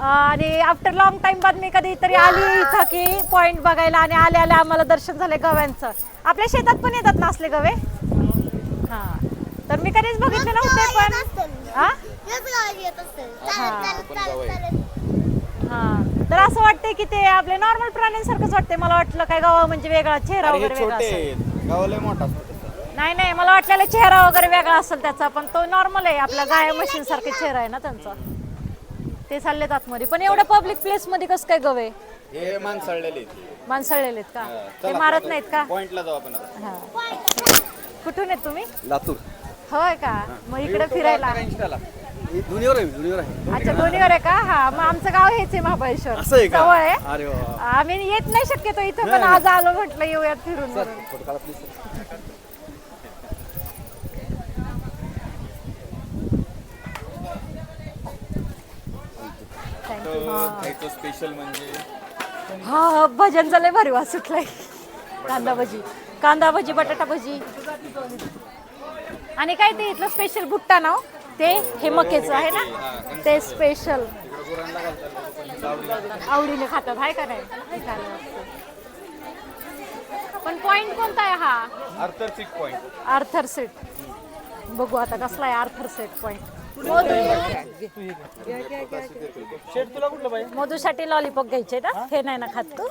आणि after long time बाद मी कधीतरी आली इथं की पॉइंट बघायला आणि आले आले आम्हाला दर्शन झाले गव्यांचं. आपल्या शेतात पण येतात ना असले गवे? हा. तर मी कधीच बघितले नव्हते पण हा? हा. तर असं वाटतंय की ते आपले नॉर्मल प्राण्यांसारखंच वाटतंय. मला वाटलं काय गावा म्हणजे वेगळा चेहरा हे वगैरे वेगळा असेल. आहेत. गावाला मोठा असतो तसा. नाही नाही. मला वाटलेलं चेहरा वगैरे वेगळा असेल त्याचा पण तो नॉर्मल आहे. आपल्या गाया म्हशीन सारखे चेहरा आहे ना त्यांचा. ते चाललेत आतमध्ये. पण एवढ्या पब्लिक प्लेस मध्ये कसं काय गवे? हे माणसाळलेले आहेत. माणसाळलेले आहेत का? हा, ते मारत. नाहीत का? पॉइंटला जाऊ आपण आता. हा. कुठून आहेत तुम्ही? लातूर. होय का? मग इकडे फिरायला. इंस्टाला दुनियावर आहे दुनियावर आहे. अच्छा दोन्हीवर आहे का? हा मग आमचं गाव हेच आहे महाबळेश्वर. असं आहे का? जवळ आहे. अरे वा. आम्ही येत नाही शक्यतो इथं पण आज आलो म्हटलं येऊयात फिरून म्हणून. फोटो काढा please. तर खायचं स्पेशल म्हणजे. हा भजनचा लय भारी वास सुटलाय. कांदा भजी. कांदा भजी बटाटा भजी. आणि काय ते इथलं स्पेशल भुट्टा नाव ते हे मकेचं आहे ना? ते स्पेशल. आवडीने खातात आहे का नाही. पण पॉइंट कोणता आहे हा? आर्थर सिक पॉइंट आर्थर सेट बघू आता कसला आहे आर्थर सेट पॉइंट मधूसाठी लॉलीपॉप घ्यायचे ना? हे? नाही ना खात तू.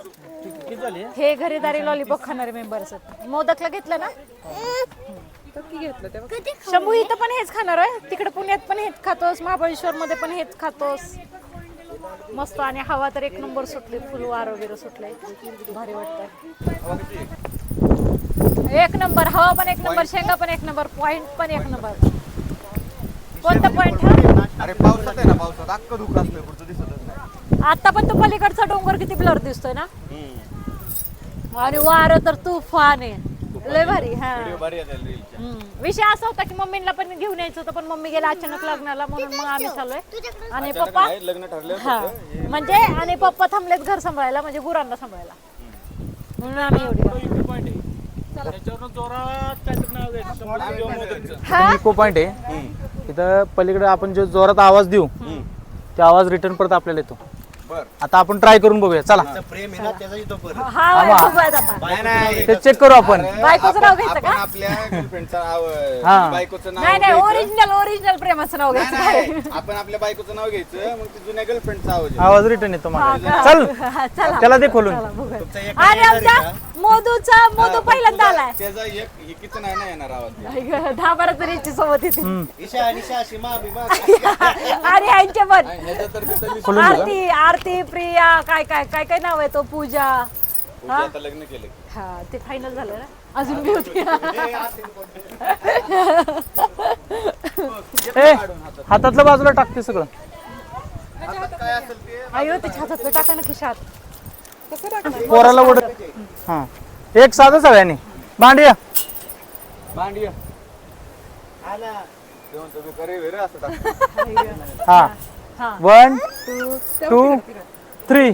हे घरीदारी लॉलीपॉप खाणारे मेंबर्स मोदकला घेतलं ना? शंभू इथं पण हेच खाणार आहे. तिकडे पुण्यात पण हेच खातोस महाबळेश्वर मध्ये पण हेच खातोस. मस्त आणि हवा तर एक नंबर सुटली फुल वार वगैरे सुटले भारी वाटतंय. एक नंबर हवा पण एक नंबर शेंगा पण एक नंबर पॉइंट पण एक नंबर. कोणता पॉइंट हा? अरे पावसात आहे ना पावसात. अख्खं असतं पुढचं दिसतच नाही. आता पण तो पलीकडचा डोंगर किती ब्लर दिसतोय ना? आणि वारं तर तुफान आहे. लय भारी हा. व्हिडिओ भारी येतात रीलच्या. हम्म. विषय असा होता की मम्मीला पण घेऊन यायचं होतं पण मम्मी गेला अचानक लग्नाला म्हणून मग आम्ही चाललोय. आणि पप्पा नाही, लग्न ठरलं हा. म्हणजे आणि पप्पा थांबलेत घर सांभाळायला म्हणजे गुरांना सांभाळायला. म्हणून आम्ही एवढी हा इको पॉइंट आहे. तिथं पलीकडे आपण जो जोरात आवाज देऊ तो आवाज रिटर्न परत आपल्याला येतो. आता आपण ट्राय करून बघूया. चला. प्रेम आहे ना त्याचा इथं पर हा वय, खूप वयात आता. नाही नाही. ते चेक करू आपण. बायकोचं नाव घ्यायचं आपण का? आपल्या गर्लफ्रेंडचं हा. नाव बायकोचं नाव नाही नाही घ्यायचं. ओरिजिनल ओरिजिनल प्रेमाचं नाव नाही, घ्यायचं काय? नाही. आपण आपल्या बायकोचं नाव घ्यायचं मग ती जुन्या गर्लफ्रेंडचा आवाज येतो. आवाज रिटर्न येतो हा मला का? चल. हा, चला. त्याला दे खोलून चला, बघूया. तुमचा एक आणि येणार आहे मोदूचा मोदू पहिल्यांदा आलाय. त्याचा एक हिकीचं नाही ना येणार आवाज. आई गं, दहा बारा तरीची सोबत येते ईशा निशा सीमा बिमा. आणि यांचे पण ह्याचा तर तिथं लिस्ट खोलून देऊ का? आरती आरती प्रिया काय काय काय काय नाव आहे तो? पूजा. आता लग्न केलं हा ते फायनल झालं ना? अजून बी होती. ए हातातलं बाजूला टाकते सगळं. काय असेल ते अयो त्याच्या हातातलं टाका ना खिशात. पोराला उड हा. एक साधं सगळ्यांनी. भांडिया. असं टाकतो. हा. हा वन टू थ्री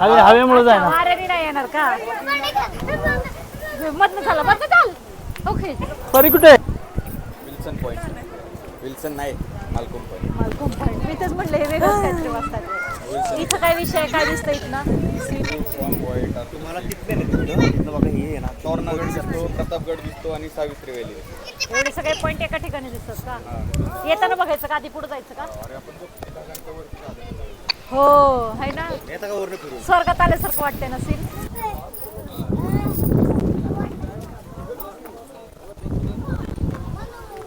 हवे हवेमुळे जाय ना? नाही येणार का? मधनं झालं चाल. ओके. परी कुठे? आहे? Wilson point. विल्सन नाही मालकोम पॉइंट मालकोम पॉईंट मी तेच म्हटलं हे वेगळंच काहीतरी वाजतात इथं काय विषय आहे, काय दिसतं पॉइंट तुम्हाला तिथले तोरणागड दिसतो प्रतापगड दिसतो आणि सावित्री वेली एवढे सगळे पॉईंट एका ठिकाणी दिसतात का? येताना बघायचं का? आधी पुढे जायचं का? हो है ना? येता का वरनं फिरून? स्वर्गात आल्यासारखं वाटतंय ना scene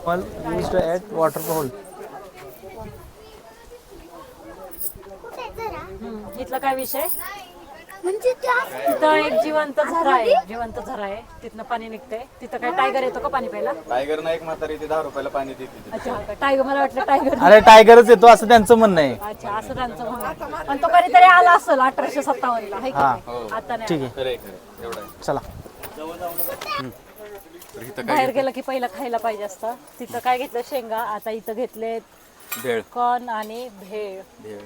Well, used at waterfall. इथला काय विषय? म्हणजे त्या तिथं एक जिवंत झरा आहे जिवंत झरा आहे. तिथनं पाणी निघतंय. तिथं काय टायगर येतो का पाणी प्यायला? टायगर ना एक म्हातारी ते दहा रुपयाला पाणी देते अच्छा टायगर मला वाटलं टायगर अरे टायगरच येतो असं त्यांचं म्हणणं आहे. अच्छा असं त्यांचं म्हणणं पण तो कधीतरी आला असेल अठराशे सत्तावन्न ला हाय की हा. नाही? आता नाही. ठीक आहे. खरं एवढं आहे. चला. तर इथं बाहेर गेलं की पहिलं खायला पाहिजे असतं. तिथं काय घेतलं? शेंगा. आता इथं घेतले भेळ. कॉर्न आणि भेळ. भेळ.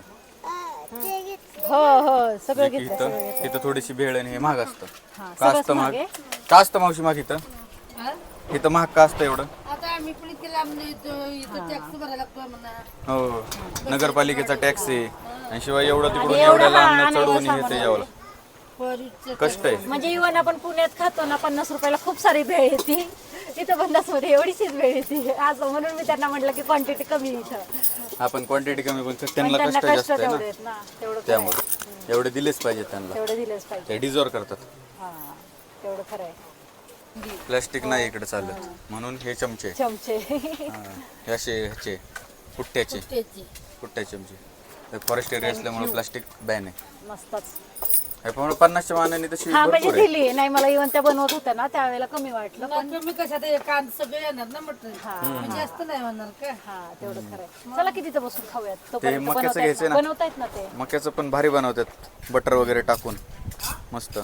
हो हो. सगळं जे की घेतलं सगळं इथं घेतलं. इथं थोडीशी भेळ आणि हे महाग असतं. हा, का सगळंच असतं महाग. महाग का असतं मावशी महाग इथं. इथं महाग का असतं एवढं. आता आम्ही पण इथे लांब इथं इथं टॅक्स भरायला लागतो म्हणा हो. नगरपालिकेचा टॅक्स आहे. आणि शिवाय एवढं तिकडून एवढं एवढ्या हा, लांब आणि चढवून हे ते यावं लागतं. कष्ट आहे. म्हणजे इव्हन आपण पुण्यात खातो ना पन्नास रुपयाला खूप सारी भेळ येते. इथं पन्नासमध्ये एवढीशीच भेळ येते. असं म्हणून मी त्यांना म्हटलं की क्वांटिटी कमी इथं. आपण क्वांटिटी कमी पण त्यांना कष्ट जास्त आहे तेवढे ना आहेत ना. तेवढं खरं आहे. त्यामुळे एवढे दिलेच पाहिजे त्यांना. तेवढे दिलेच पाहिजे ते डिझॉर्व करतात. हा तेवढं खरं आहे. प्लास्टिक नाही इकडे चालत. म्हणून हे चमचे. चमचे. हा, हे असे ह्याचे पुट्ट्याचे पुट्ट्या चमचे. फॉरेस्ट एरिया असल्यामुळे प्लास्टिक बॅन आहे. मस्तच. हे पण पन्नासच्या मानाने तशी हा म्हणजे भरपूर आहे. दिली. नाही मला इव्हन त्या बनवत होत्या ना त्यावेळेला कमी वाटलं पण कशात हे सगळे येणार ना मटण? म्हणजे जास्त नाही का? हा तेवढं चला की तिथं बसून खाऊयात. तोपर्यंत मक्याचं बनवतायत ना. बनवतायत ना ते. मक्याचं पण भारी बनवतात. बटर वगैरे टाकून. मस्त.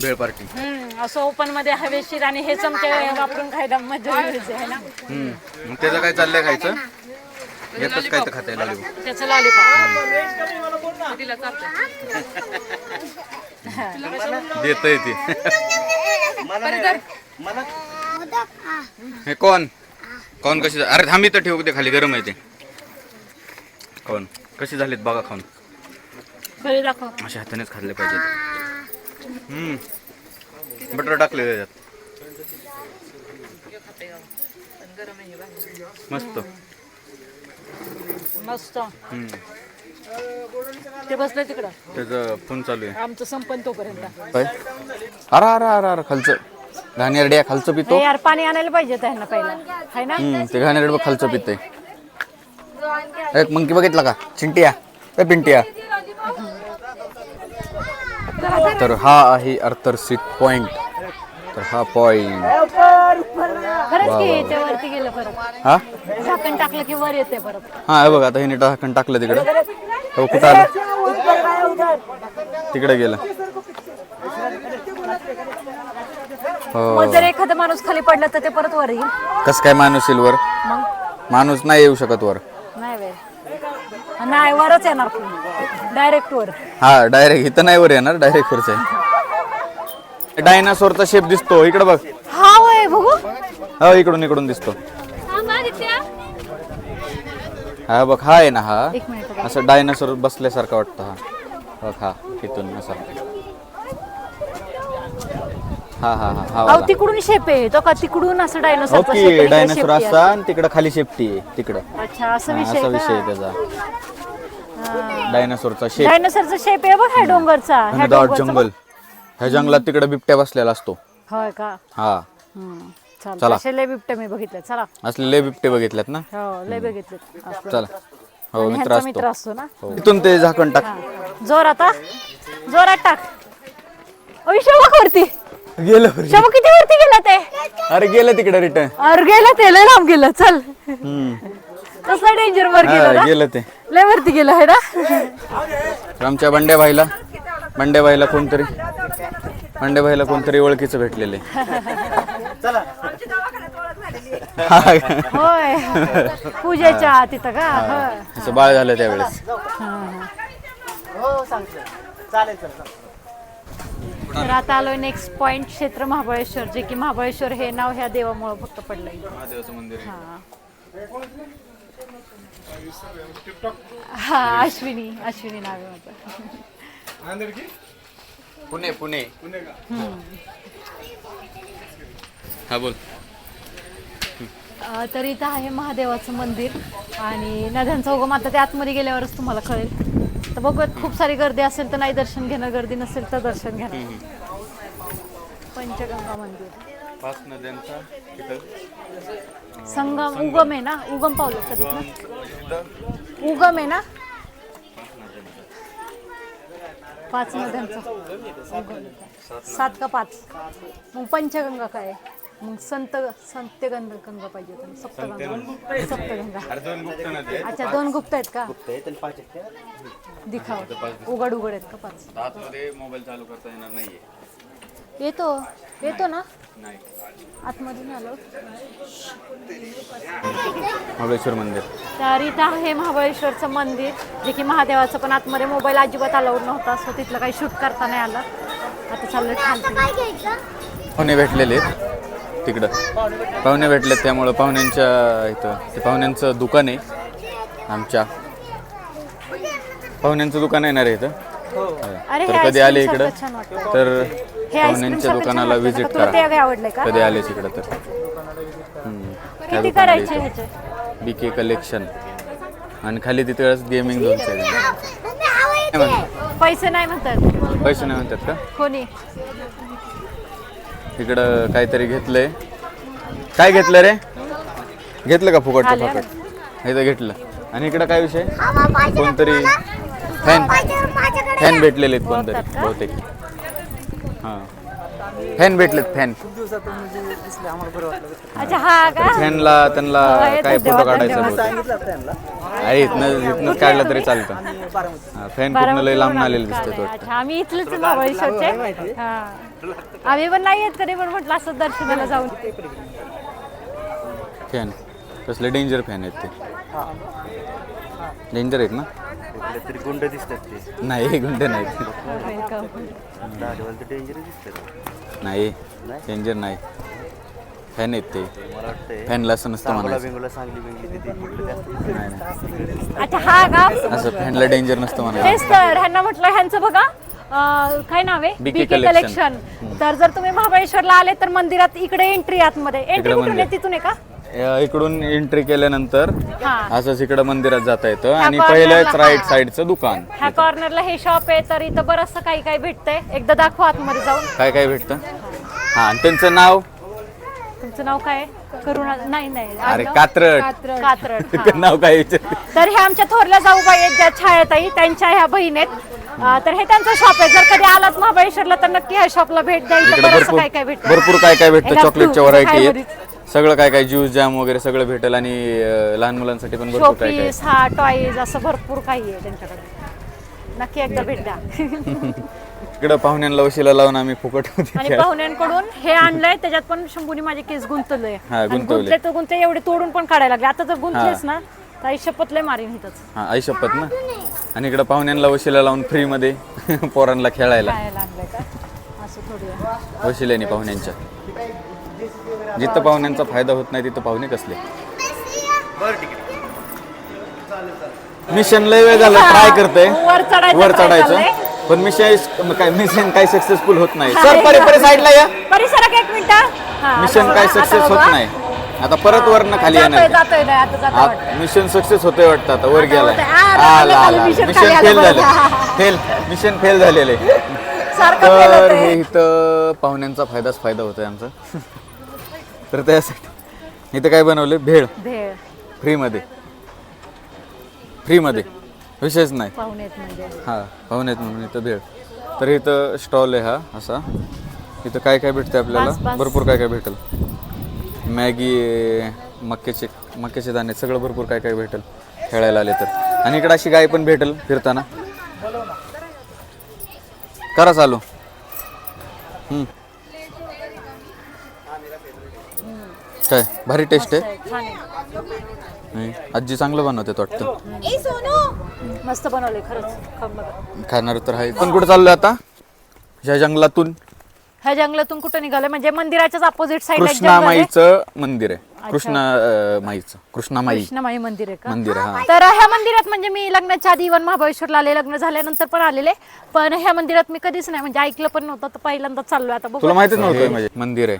भेळ पार्टी. हम्म, असं ओपनमध्ये हवेशीर आणि हे चमचे वापरून खायला मजा आहे ना? मग त्याचं काय चाललंय खायचं? येतच काय तर खाता येईल त्याचं लॉलीपॉप देत ती. हा हे कोण? कोण कशी अरे थांबी तर ठेवू दे खाली गरम आहे ते. कोण? कशी झालीत बघा खाऊन. अशा हातानेच खाल्ले पाहिजेत. हम्म. बटर टाकले त्याच्यात मस्त. मस्त. हम्म. ते बसलं तिकडं. त्याचं फोन चालू आहे. आमचं संपन तोपर्यंत. काय अरे अरे अरे अरे खालचं. घाणेरड्या खालचं पितो. यार पाणी आणायला पाहिजे त्यांना पहिला. है ना? हम्म ते घाणेरड बघ खालचं पिते एक मंकी बघितला का? चिंटिया. ए पिंटिया. तर हा आहे अर्थर सीट पॉइंट. तर हा पॉइंट. खरंच की ते वरती गेलं परत. हा? झाकण टाकलं की वर येते परत. हा हे बघ आता हे टाकण टाकलं तिकडे. हो कुठं आलं? तिकडे गेलं. हो. मग जर एखादा माणूस खाली पडला तर ते परत वर येईल. कस काय माणूस येईल वर? मग? माणूस नाही येऊ शकत वर. नाही वे नाही वरच येणार डायरेक्ट वर. हा डायरेक्ट इथं नाही वर येणार डायरेक्ट वरच आहे. डायनासोरचा शेप दिसतो. इकडे बघ. हा वय बघू. हो इकडून इकडून दिसतो. हा बघ हा आहे ना हा. एक मिनिट असं डायनासोर बसल्यासारखा वाटतं हा. बघ हा इथून असा. हा हा हा हा अहो वाला. तिकडून शेप आहे. तो का तिकडून असं डायनोसॉरचा ओके डायनासोर असा आणि तिकडं खाली शेपटी आहे तिकडं. अच्छा असं हा, विषय असा विषय आहे त्याचा. डायनासोरचा शेप डायनोसॉरचा शेप आहे बघ ह्या डोंगरचा ह्या दाट डोंगरचा. जंगल. ह्या जंगलात तिकडे बिबट्या बसलेला असतो. होय का? हा. हम्म. चला. असे लय बिबटे मी बघितले चला. असले लय बिबटे बघितल्यात ना? हो लय बघितले चला. हो मित्र मित्र असतो. असतो ना? हो. इथून ते झाकण टाक. हा. जोर आता जोरात टाक. अय शोभक वरती. गेलं शोभक किती वरती गेला ते? अरे गेलं तिकडे रिटर्न अरे गेला ते. लय लांब गेलं. चल. कसला डेंजर वर गेलं ना? गेलं ते. लय वरती गेलं आहे ना? आमच्या बंड्या भाईला बंड्या भाईला कोणतरी बंड्या भाईला कोणतरी ओळखीचं भेटलेले. होय. पूजेच्या तिथं का? होय. असं बाळ झालं त्यावेळेस. तर आता आलोय नेक्स्ट पॉइंट क्षेत्र महाबळेश्वर. जे की महाबळेश्वर हे नाव ह्या देवामुळे फक्त पडलंय. महादेवाचं मंदिर आहे. हा. हा अश्विनी. अश्विनी. नाव आहे माझं. पुणे पुणे. हा बोल. तर इथं आहे महादेवाचं मंदिर आणि नद्यांचा उगम आता ते आतमध्ये गेल्यावरच तुम्हाला कळेल. तर बघूयात खूप सारी गर्दी असेल तर नाही दर्शन घेणं गर्दी नसेल तर दर्शन घेणं. पंचगंगा मंदिर. पाच नद्यांचा तिथं. संगम उगम आहे ना? उगम पावलं कधी ना उगम आहे ना? पाच नद्यांचा? सात का पाच? मग पंचगंगा काय? आहे? मग संत संत्यगंगा गंगा पाहिजे होतं. सप्तगंगा. गुप्त नदी. अच्छा दोन गुप्त आहेत का? दिखाव. उघड उघड आहेत का पाच? आतमध्ये मोबाईल चालू करता येणार नाहीये. येतो येतो ना? आतमधून आलो. महाबळेश्वर मंदिर. तर इथं आहे महाबळेश्वरचं मंदिर जे की महादेवाचं पण आतमध्ये मोबाईल अजिबात अलाउड नव्हता सो तिथलं काही शूट करता नाही आलं. आता चाललंय खालती. भेटलेले. आहेत तिकडं. पाहुणे भेटलेत त्यामुळं पाहुण्यांच्या इथं. ते पाहुण्यांचं दुकान आहे आमच्या. पाहुण्यांचं दुकान आहे ना रे इथं? अरे तर हे कधी आले ice cream इकडं? सारखं छान वाटतं. तर हे ice cream पाहुण्यांच्या सारखं दुकानाला वाटतं. व्हिजिट तुला ते करा आवडलंय का? कधी आले इकडं तर? हम्म. त्या किती दुकानाला करायचे इथं. ह्याचे? बी के कलेक्शन आणि खाली तिथे गेमिंग आहे? पैसे नाही म्हणतात. पैसे नाही म्हणतात का? कोणी? इकडं काहीतरी घेतलंय. काय घेतलं रे? घेतलं का फुकटचं. फुकट? इथं घेतलं. आणि इकडं काय विषय? कोणतरी? फॅन फॅन भेटलेले आहेत कोणतरी? बहुतेक. हां. फॅन भेटलेत फॅन अच्छा हा का? फॅनला त्यांना हो, काय फोटो काढायचा अरे इथनं इथनंच काढलं तरी चालतं. फॅन पूर्ण लय आलो आलेले दिसतात आहे. आम्ही इथलेच आहे हा. आम्ही पण नाही येत कधी पण म्हटलं असं दर्शनाला जाऊन. फॅन कसले डेंजर फॅन आहेत ते. डेंजर आहेत ना? तरी गुंड दिसतात ते. नाही गुंड नाहीत. दाढीवाले तर डेंजर दिसतात. नाही डेंजर नाही. फॅन आहेत ते. मला वाटतंय फॅनला असं नसतं सांगोला म्हणायचं. बिंगोला सांगली बिंगली तिथे इकडे जास्त नाही नाही. अच्छा हा का? असं फॅनला डेंजर नसतं म्हणायचं. तेच तर ह्यांना म्हटलं ह्यांचं बघा. अं, काय नाव आहे? BK. कलेक्शन तर जर तुम्ही महाबळेश्वरला आले तर मंदिरात इकडे एंट्री आतमध्ये. एंट्री कुठून. आहे? तिथून आहे का? इकडून एंट्री केल्यानंतर हा. असंच इकडं मंदिरात जाता येतं. आणि corner राईट हा. साईडचं दुकान. ह्या कॉर्नरला हे शॉप आहे तर इथं बरंचसं काही काही भेटतंय. एकदा दाखवा आतमध्ये जाऊन. काय काय भेटतं? हा आणि त्यांचं नाव? तुमचं नाव काय आहे? करुणा नाही नाही. अरे आडनाव? कात्रट हा. नाव काय विचार तर हे आमच्या थोरल्या जाऊबाई आहेत ज्या छायाताई त्यांच्या ह्या बहीण आहेत. अं, तर हे त्यांचं शॉप आहे. जर कधी आलात महाबळेश्वरला तर नक्की ह्या शॉपला भेट द्या. इथं इकडे बरंचसं भरपूर काय काय भेटतं. भरपूर काय काय भेटतं? चॉकलेटच्या व्हरायटी खायवरीच. सगळं काय काय ज्यूस जॅम वगैरे सगळं भेटेल आणि अं, लहान मुलांसाठी पण भरपूर काय काय. शोपीस हा टॉईज असं भरपूर काही आहे त्यांच्याकडे. नक्की एकदा भेट द्या. इकडं पाहुण्यांना वशिला लावून आम्ही फुकट आणि पाहुण्यांकडून हे आणलंय त्याच्यात पण शंभूने माझे केस हा, आणि गुंतवले. गुंतले तर गुंतले एवढे तोडून पण काढायला लागले. आता जर गुंतलेस ना शपथ लय मारीन हिथंच हा आई शपथ ना? आणि इकडं पाहुण्यांना वशिला लावून फ्रीमध्ये पोरांना खेळायला. खायला आणलंय का? असं थोडी आहे. वशिल्याने पाहुण्यांच्या. जिथं पाहुण्यांचा फायदा होत नाही तिथं पाहुणे कसले? मिशन लय वेळ झालं ट्राय करते वर चढायचं वर try चढायचं. चाललंय. पण मिशन काय मिशन काय सक्सेसफुल होत नाही. सर परे परे साईडला या. परिसरात एक मिनिट. हा, मिशन काय सक्सेस होत. नाही. आता परत वरनं खाली जातोय येणार जातोय नाही आता जातोय वाटतं. मिशन सक्सेस होते वाटतं आता वर गेलाय. होतंय. आ, आला खाली आला. mission मिशन खाली फेल बरं. झालं. फेल मिशन फेल झालेले. सारखं तर होतंय. हे इथं पाहुण्यांचा फायदाच फायदा होतोय आमचा. तर त्यासाठी इथं काय बनवले भेळ. भेळ. फ्रीमध्ये. फ्रीमध्ये. विशेष नाही. पाहुणे आहेत म्हणजे. हां पाहुण्यात म्हणून इथं भेळ. तर इथं स्टॉल आहे हा असा. इथं काय काय भेटतं आपल्याला. भरपूर काय काय भेटेल. मॅगी मक्याचे मक्याचे दाणे सगळं भरपूर काय काय भेटेल खेळायला आले तर. आणि इकडं अशी गाय पण भेटेल फिरताना. करा चालू. हम्म. काय? भारी टेस्ट आहे. आजी चांगलं बनवते वाटतं. मस्त बनवले खरंच. खाणार तर आहे. पण कुठं चाललोय आता? ह्या जंगलातून. ह्या जंगलातून कुठं निघालं म्हणजे मंदिराच्याच अपोजिट साईडला कृष्णामाईचं मंदिर आहे. कृष्णा अं, माईचं कृष्णामाई. कृष्णमाई मंदिर आहे का? मंदिर आहे, हा. तर ह्या मंदिरात म्हणजे मी लग्नाच्या आधी इवन महाबळेश्वरला आले लग्न झाल्यानंतर पण आलेले. पण ह्या मंदिरात मी कधीच नाही म्हणजे ऐकलं पण नव्हतं तर पहिल्यांदा चाललोय आता बघू. तुला माहितीच नव्हतं म्हणजे मंदिर आहे.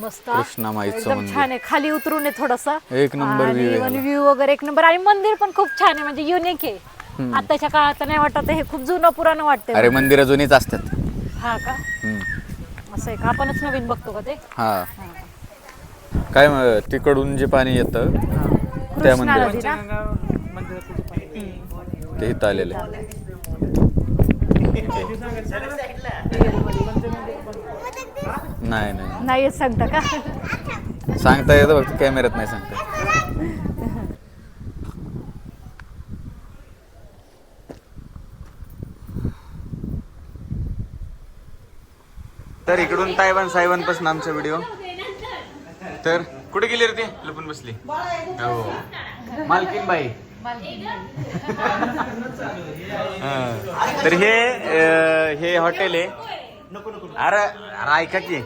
मस्त. कृष्णामाईचं एकदम मंदिर. छान आहे. खाली उतरून आहे थोडस. एक नंबर view आहे व्ह्यू वगैरे एक नंबर. आणि मंदिर पण खूप छान आहे म्हणजे युनिक आहे. आताच्या काळात नाही वाटत हे खूप जुनं पुराण वाटतंय. अरे मंदिरं जुनीच असतात. हा का? हम्म. असं आहे का आपणच नवीन बघतो का ते? हा. काय म- तिकडून जे पाणी येतं त्या कृष्णा मंदिरात. नदी ना ते इथं आलेले नाही नाही नाही. येत सांगता का? सांगता येतं फक्त कॅमेऱ्यात नाही सांगता तर इकडून तायवान साहेबांपासून आमचा व्हिडिओ तर कुठे गेली रे ते? लपून बसली. हो. मालकीन बाई तर हे हे हॉटेल आहे. अरे अरे ऐका की.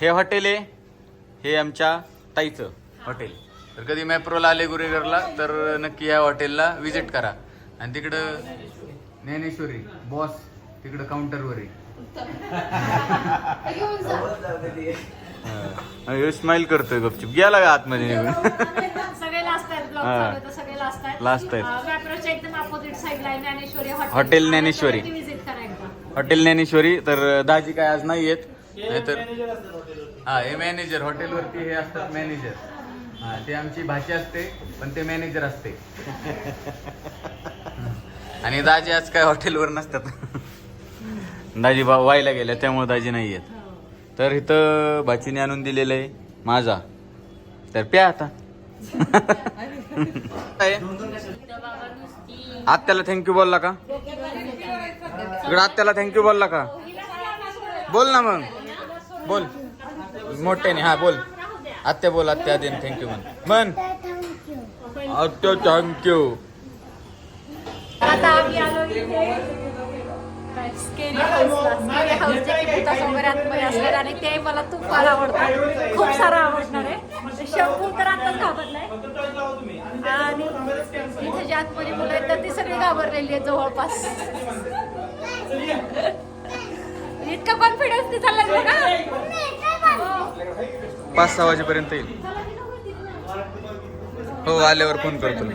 हे हॉटेल आहे. हे आमच्या ताईचं हॉटेल तर कधी मॅप्रोला आले गुरेगरला तर नक्की या हॉटेलला विजिट करा. आणि तिकडं ज्ञानेश्वरी बॉस तिकडं काउंटरवर आहे. हा. स्माइल करतोय गपचूप. गेला का आतमध्ये निघून? सगळे लास्ट आहेत ब्लॉग हा. चालू सगळे लास्ट आहेत. Last आहेत. अं, व्यापाराच्या एकदम अपोजिट साईडला आहे ज्ञानेश्वरी हॉटेल ज्ञानेश्वरी. विजिट करा एकदा. हॉटेल ज्ञानेश्वरी तर दाजी काय आज नाही येत. नाहीतर हा हे मॅनेजर हॉटेलवरती हे असतात मॅनेजर हा ते आमची भाची असते पण ते मॅनेजर असते. आणि दाजी आज काय हॉटेलवर नसतात. दाजी बा वायला गेल्या त्यामुळे दाजी नाही येत. तर इथं भाचीने आणून दिलेलं आहे माझा. तर प्या आता. आत्याला थँक्यू बोलला का? इकडे आत्याला थँक्यू बोलला का? बोल ना मग. बोल. मोठ्याने हा बोल. आत्या बोल आत्या देन थँक्यू म्हण. म्हण. आत्या थँक्यू आता आम्ही आलो इथे. स्केरी हाऊसला स्केरी हाऊस जे की भूताचं वगैरे आतमध्ये असणार आणि ते मला खूप फार आवडतं. खूप सारं आवडणार आहे. शंभू तर आताच घाबरलाय. आणि इथे जे आतमध्ये मुलं आहेत तर ती सगळी घाबरलेली आहेत जवळपास. इतका कॉन्फिडन्स नाही चाललाय बघा पाच सहा वाजेपर्यंत येईल. हो आल्यावर फोन करतो. मी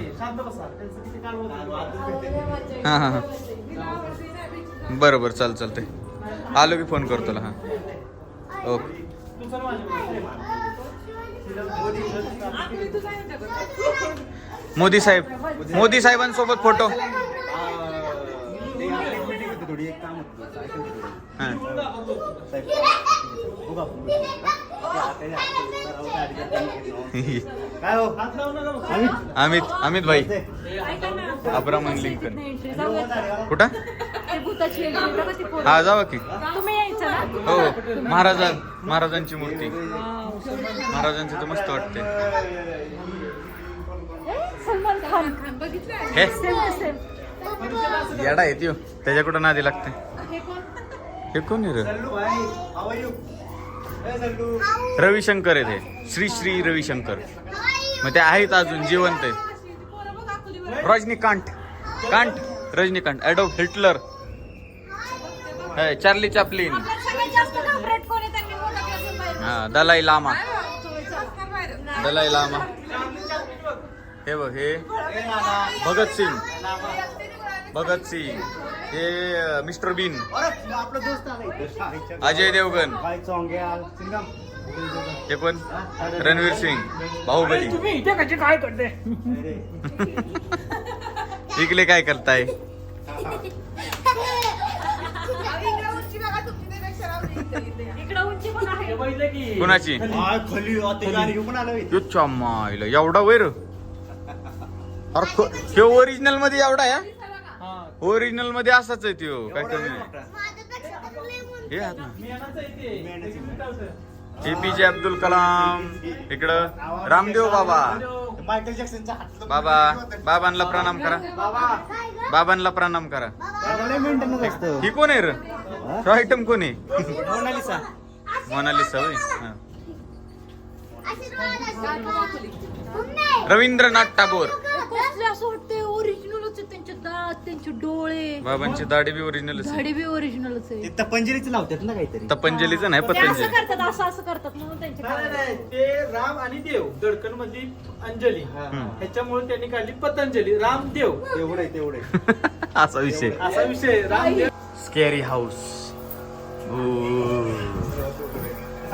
हा. हा हा. बरं बरं चाल चालतंय आलो की फोन करतो तुला हा. ओके. मोदी साहेब मोदी साहेबांसोबत फोटो हा. काय हो अमित अमित भाई. Abraham Lincoln. कुठं? भूताची. हा जावा की. तुम्ही यायचं ना? हो महाराजा महाराजांची मूर्ती. महाराजांची तर मस्त वाटते. सलमान खान. हे? येडा त्यो. त्याच्या कुठं नादी लागते. हे कोण? आहे रविशंकर आहे ते. श्री श्री रविशंकर. मग ते आहेत अजून जिवंत आहे. रजनीकांत. कांत रजनीकांत. ॲडोल्फ हिटलर हे, चार्ली चॅपलिन सगळ्यात जास्त घाबरट कोण आहे त्यांनी मोठा क्लासून बाहेर. हा दलाई लामा. दलाई लामा. हे बघ हे भगत सिंग. भगत सिंग. हे मिस्टर बीन. आपला दोस्त आला अजय देवगन. हे पण रणवीर सिंग. बाहुबली. तुम्ही इथे कशी काय करते? इकडे काय करताय? कुणाची? युच्छा मायला एवढा वैर. अरे हे ओरिजिनलमध्ये एवढा या ओरिजिनलमध्ये असाच आहे त्यो काय कमी. हे ना. एपीजे अब्दुल कलाम इकडं. रामदेव बाबा. मायकल जॅक्सनचा हात बाबा बाबांना प्रणाम करा. बाबांना प्रणाम करा. ही कोण आहे र? तो आयटम कोण आहे? मोनालिसा होय? हा. रवींद्रनाथ टागोर. कसले असं वाटते ओरिजिनलच आहे त्यांचे दात त्यांचे डोळे. बाबांची दाढी बी ओरिजिनलच आहे. झाडी बी ओरिजिनलच आहे. ते तपंजरीच लावतात ना काहीतरी. तपंजलीचं नाही ते असं पतंजली. करतात असं असं करतात म्हणून त्यांचे नाही, कान- नाही, ते राम आणि देव दडकन मधली अंजली ह्याच्यामुळे त्यांनी काढली पतंजली रामदेव तेवढं आहे, तेवढं आहे. असा विषय. असा विषय रामदेव स्केरी हाऊस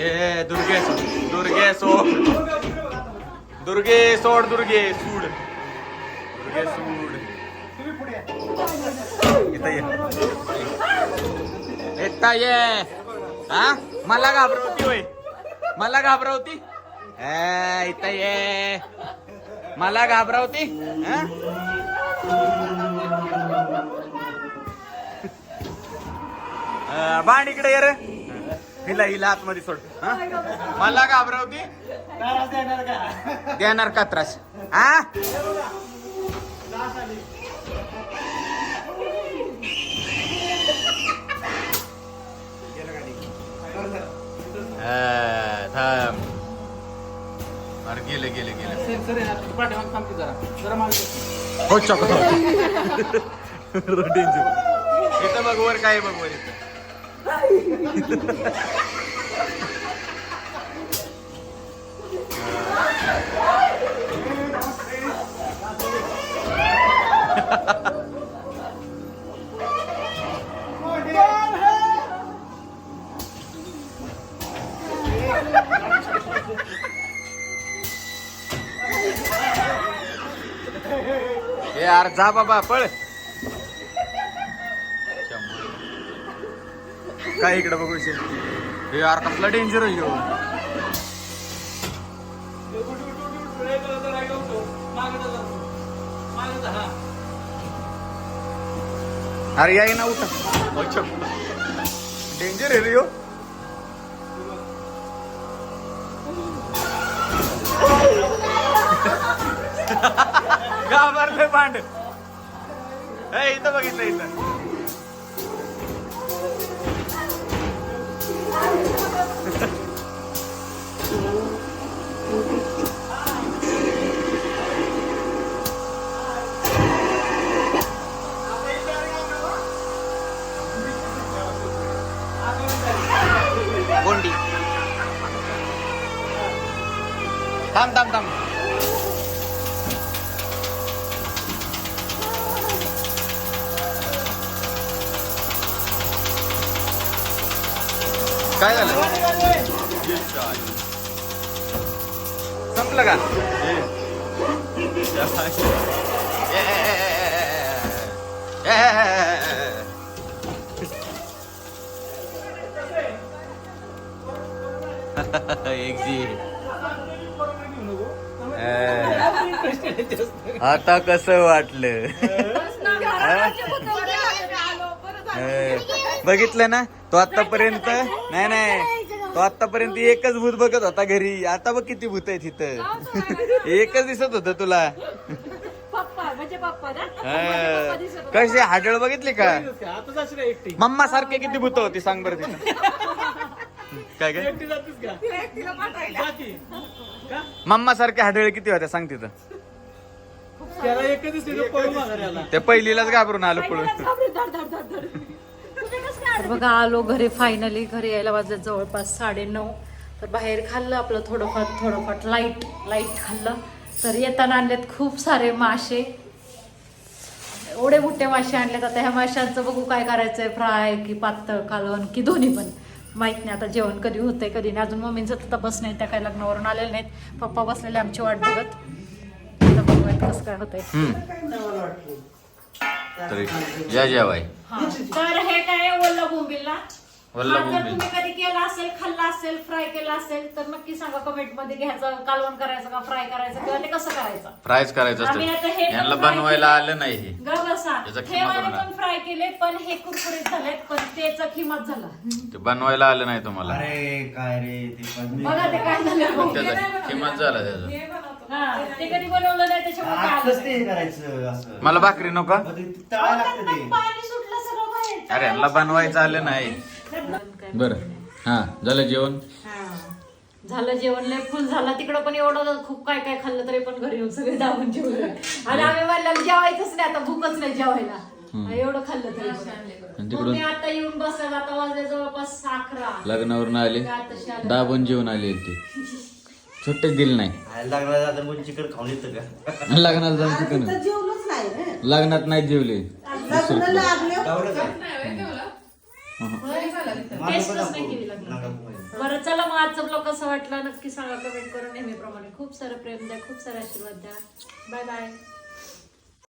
ए दुर्गे सोड दुर्गे सोड दुर्गे सोड दुर्गे सूड. दुर्गे सूड. येता ये. हा? मला घाबरवती होय. मला घाबरवती? इथं ये. मला घाबरवती? बाण इकडे ये रे. हिला हिला आतमध्ये सोड. हा? मला घाबरवती. देणार का त्रास? हा? अं, थांब. अरे गेले गेले गेले. हो चॉक इथं बघ वर काय आहे बघ वर. इथं यार जा बाबा पळ. काय इकडे बघू शे हे यार कसला डेंजर आहे. अरे याय ना उठा. डेंजर आहे रे ह्यो. घाबरले पांड इथं बघितलं इथं. आता कसं वाटलं? बघितलं ना? तो आतापर्यंत नाही नाही. तो आतापर्यंत एकच भूत बघत होता घरी. आता बघ किती भूत आहेत इथं. एकच दिसत होत तुला. पप्पा म्हणजे पप्पा ना अं, कशी हाडळ बघितली का मम्मा सारखे किती भूत होती सांग बरं तिथं. काय काय? मम्मा सारखे हाडळ किती होत्या सांग तिथं. ते पहिलीलाच घाबरून आलो पळून. तर बघा आलो घरी फायनली घरी यायला वाजले जवळपास साडे नऊ तर बाहेर खाल्लं आपलं थोडंफार थोडंफार लाइट लाइट खाल्लं. तर येताना आणलेत खूप सारे मासे. एवढे मोठे मासे आणलेत. आता ह्या माशांचं बघू काय करायचंय. फ्राय की पातळ कालवण की दोन्ही पण. माहीत नाही आता जेवण कधी होतंय कधी नाही. अजून मम्मींचं तर बस नाही त्या काही लग्नावरून आलेले नाहीत. पप्पा बसलेले आमची वाट बघत. आता बघूयात कसं काय होतंय. तरी. या जेवाय हा. तर हे काय ओला बोंबिलला? हा, जर बोंबील. कधी केला असेल खाल्ला असेल फ्राय केला असेल तर नक्की सांगा कमेंटमध्ये घ्यायचं कालवण करायचं का फ्राय करायचं किंवा ते कसं करायचं. फ्रायच करायचं आम्ही आता हे असतं पण यांना fry बनवायला केले. आलं नाही. हे बसा. हे वाले पण फ्राय केले पण हे कुरकुरीत झालेत पण त्याचा किंमत झाला. ते बनवायला आलं नाही तुम्हाला. अरे काय रे ते बघा ते काय झालं. त्याचा किंमत झाला त्याचा. हा ते. कधी बनवलं नाही त्याच्यामुळे काय आजच आलं ते नाही. करायचं असं. मला भाकरी नको. मग ते तळायला लागतं त्यांना ते. पाणी सुटलं सगळं बाहेर. अरे यांना बनवायचं आलं नाही. बर. हा झालं जेवण? हा. झालं जेवण लय फुल झालं. तिकडं पण एवढं खूप काय काय खाल्लं तरी पण घरी येऊन सगळे दाबून जेवलं. आणि आम्ही म्हणलं जेवायचंच नाही आता भूकच नाही जेवायला. एवढं खाल्लं तरी पण. मी आता येऊन बसला आता वाजले जवळपास अकरा. लग्नावरून आले. दाबून जेवण आले ते. सुट्टेच दिली नाही. आता मग चिकन खाऊन येतं का? लग्नाला जाऊन चिकन जेवलोच नाही रे लग्नात नाही जेवले लग्न लागले तेवढंच आहे. टेस्टच नाही केली बरं चला मग आजचा ब्लॉग कसा वाटला. नक्की सांगा कमेंट करून. नेहमीप्रमाणे खूप सारं प्रेम द्या खूप सारे आशीर्वाद द्या. Bye bye